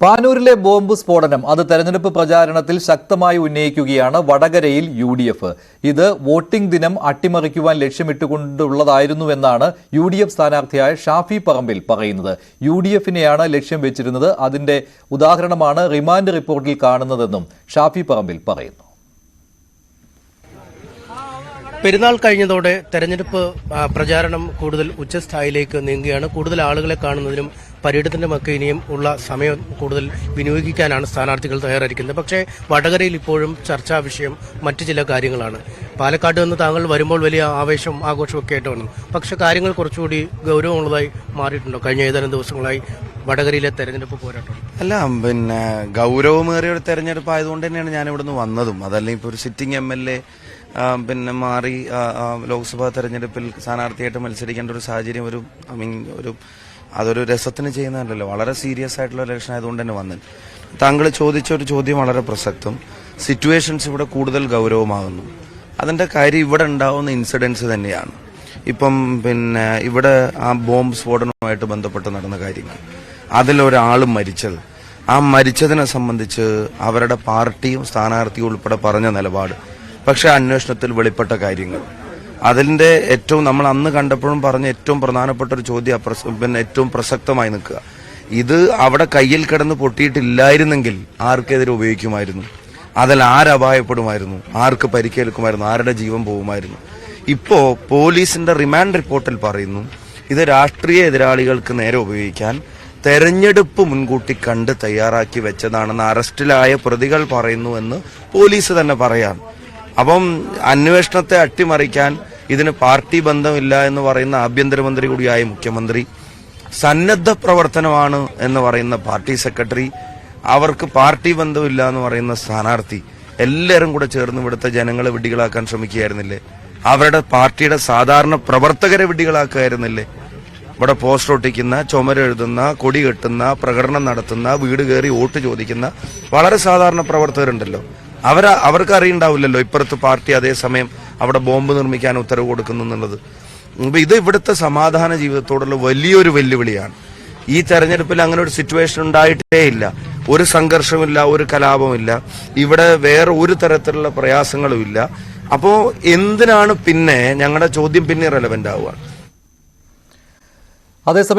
പാനൂരിലെ bomb സ്ഫോടനം അത് തെരഞ്ഞെടുപ്പ് പ്രചാരണത്തിൽ ശക്തമായി ഉന്നയിക്കുകയാണ് വടകരയിൽ യു ഡി എഫ് ഇത് വോട്ടിംഗ് ദിനം അട്ടിമറിക്കുവാൻ ലക്ഷ്യമിട്ടുകൊണ്ടുള്ളതായിരുന്നുവെന്നാണ് യു ഡി എഫ് സ്ഥാനാർത്ഥിയായ ഷാഫി പറമ്പിൽ പറയുന്നത്. യു ഡി എഫിനെയാണ് ലക്ഷ്യം വെച്ചിരുന്നത്. അതിന്റെ ഉദാഹരണമാണ് റിമാൻഡ് റിപ്പോർട്ടിൽ കാണുന്നതെന്നും ഷാഫി പറമ്പിൽ പറയുന്നു. പെരുന്നാൾ കഴിഞ്ഞതോടെ തെരഞ്ഞെടുപ്പ് പ്രചാരണം കൂടുതൽ ഉച്ചസ്ഥായിലേക്ക് നീങ്ങുകയാണ്. കൂടുതൽ ആളുകളെ കാണുന്നതിനും പര്യടനത്തിനുമൊക്കെ ഇനിയും ഉള്ള സമയം കൂടുതൽ വിനിയോഗിക്കാനാണ് സ്ഥാനാർത്ഥികൾ തയ്യാറായിരിക്കുന്നത്. പക്ഷേ വടകരയിൽ ഇപ്പോഴും ചർച്ചാ വിഷയം മറ്റു ചില കാര്യങ്ങളാണ്. പാലക്കാട് നിന്ന് താങ്കൾ വരുമ്പോൾ വലിയ ആവേശം ആഘോഷമൊക്കെ ആയിട്ട് വന്നു പക്ഷെ കാര്യങ്ങൾ കുറച്ചുകൂടി ഗൗരവമുള്ളതായി മാറിയിട്ടുണ്ടോ? കഴിഞ്ഞ ഏതാനും ദിവസങ്ങളായി വടകരയിലെ തെരഞ്ഞെടുപ്പ് പോരാട്ടം. അല്ല പിന്നെ ഗൗരവമേറിയ ഒരു തെരഞ്ഞെടുപ്പ് ആയതുകൊണ്ട് തന്നെയാണ് ഞാൻ ഇവിടുന്ന് വന്നതും. അതല്ലെങ്കിൽ ഇപ്പോൾ ഒരു സിറ്റിംഗ് എം എൽ എ പിന്നെ മാറി ലോക്സഭാ തെരഞ്ഞെടുപ്പിൽ സ്ഥാനാർത്ഥിയായിട്ട് മത്സരിക്കേണ്ട ഒരു സാഹചര്യം ഒരു ഐ മീൻ ഒരു അതൊരു രസത്തിന് ചെയ്യുന്നതല്ലല്ലോ. വളരെ സീരിയസ് ആയിട്ടുള്ള ഇലക്ഷൻ ആയതുകൊണ്ട് തന്നെ വന്നത് താങ്കൾ ചോദിച്ച ഒരു ചോദ്യം വളരെ പ്രസക്തം. സിറ്റുവേഷൻസ് ഇവിടെ കൂടുതൽ ഗൗരവമാകുന്നു. അതിന്റെ കാര്യം ഇവിടെ ഉണ്ടാവുന്ന ഇൻസിഡൻസ് തന്നെയാണ്. ഇപ്പം പിന്നെ ഇവിടെ ആ ബോംബ് സ്ഫോടനവുമായിട്ട് ബന്ധപ്പെട്ട് നടന്ന കാര്യങ്ങൾ. അതിലൊരാൾ മരിച്ചത്. ആ മരിച്ചതിനെ സംബന്ധിച്ച് അവരുടെ പാർട്ടിയും സ്ഥാനാർത്ഥിയും ഉൾപ്പെടെ പറഞ്ഞ നിലപാട്. പക്ഷെ അന്വേഷണത്തിൽ വെളിപ്പെട്ട കാര്യങ്ങൾ. അതിന്റെ ഏറ്റവും നമ്മൾ അന്ന് കണ്ടപ്പോഴും പറഞ്ഞ ഏറ്റവും പ്രധാനപ്പെട്ട ഒരു ചോദ്യം പിന്നെ ഏറ്റവും പ്രസക്തമായി നിൽക്കുക. ഇത് അവിടെ കയ്യിൽ കിടന്ന് പൊട്ടിയിട്ടില്ലായിരുന്നെങ്കിൽ ആർക്കെതിരെ ഉപയോഗിക്കുമായിരുന്നു? അതിൽ ആരപായപ്പെടുമായിരുന്നു? ആർക്ക് പരിക്കേൽക്കുമായിരുന്നു? ആരുടെ ജീവൻ പോകുമായിരുന്നു? ഇപ്പോൾ പോലീസിന്റെ റിമാൻഡ് റിപ്പോർട്ടിൽ പറയുന്നു ഇത് രാഷ്ട്രീയ എതിരാളികൾക്ക് നേരെ ഉപയോഗിക്കാൻ തെരഞ്ഞെടുപ്പ് മുൻകൂട്ടി കണ്ട് തയ്യാറാക്കി വെച്ചതാണെന്ന് അറസ്റ്റിലായ പ്രതികൾ പറയുന്നു എന്ന് പോലീസ് തന്നെ പറയാം. അപ്പം അന്വേഷണത്തെ അട്ടിമറിക്കാൻ ഇതിന് പാർട്ടി ബന്ധമില്ല എന്ന് പറയുന്ന ആഭ്യന്തരമന്ത്രി കൂടിയായ മുഖ്യമന്ത്രി സന്നദ്ധ പ്രവർത്തനമാണ് എന്ന് പറയുന്ന പാർട്ടി സെക്രട്ടറി അവർക്ക് പാർട്ടി ബന്ധമില്ല എന്ന് പറയുന്ന സ്ഥാനാർത്ഥി എല്ലാവരും കൂടെ ചേർന്ന് ഇവിടുത്തെ ജനങ്ങളെ വിഡ്ഢികളാക്കാൻ ശ്രമിക്കുകയായിരുന്നില്ലേ? അവരുടെ പാർട്ടിയുടെ സാധാരണ പ്രവർത്തകരെ വിഡ്ഢികളാക്കുകയായിരുന്നില്ലേ? ഇവിടെ പോസ്റ്റർ ഒട്ടിക്കുന്ന ചുമരെഴുതുന്ന കൊടി കെട്ടുന്ന പ്രകടനം നടത്തുന്ന വീട് കയറി വോട്ട് ചോദിക്കുന്ന വളരെ സാധാരണ പ്രവർത്തകരുണ്ടല്ലോ. അവർ അവർക്ക് അറിയണ്ടാവില്ലല്ലോ. ഇപ്പുറത്ത് പാർട്ടി അതേസമയം അവിടെ ബോംബ് നിർമ്മിക്കാൻ ഉത്തരവ് കൊടുക്കുന്നു എന്നുള്ളത്. അപ്പൊ ഇത് ഇവിടുത്തെ സമാധാന ജീവിതത്തോടുള്ള വലിയൊരു വെല്ലുവിളിയാണ്. ഈ തെരഞ്ഞെടുപ്പിൽ അങ്ങനെ ഒരു സിറ്റുവേഷൻ ഉണ്ടായിട്ടേ ഇല്ല. ഒരു സംഘർഷമില്ല ഒരു കലാപമില്ല ഇവിടെ വേറെ ഒരു തരത്തിലുള്ള പ്രയാസങ്ങളും ഇല്ല. അപ്പോ എന്തിനാണ് പിന്നെ ഞങ്ങളുടെ ചോദ്യം പിന്നെ റെലവെന്റ് ആവുക? അതേസമയം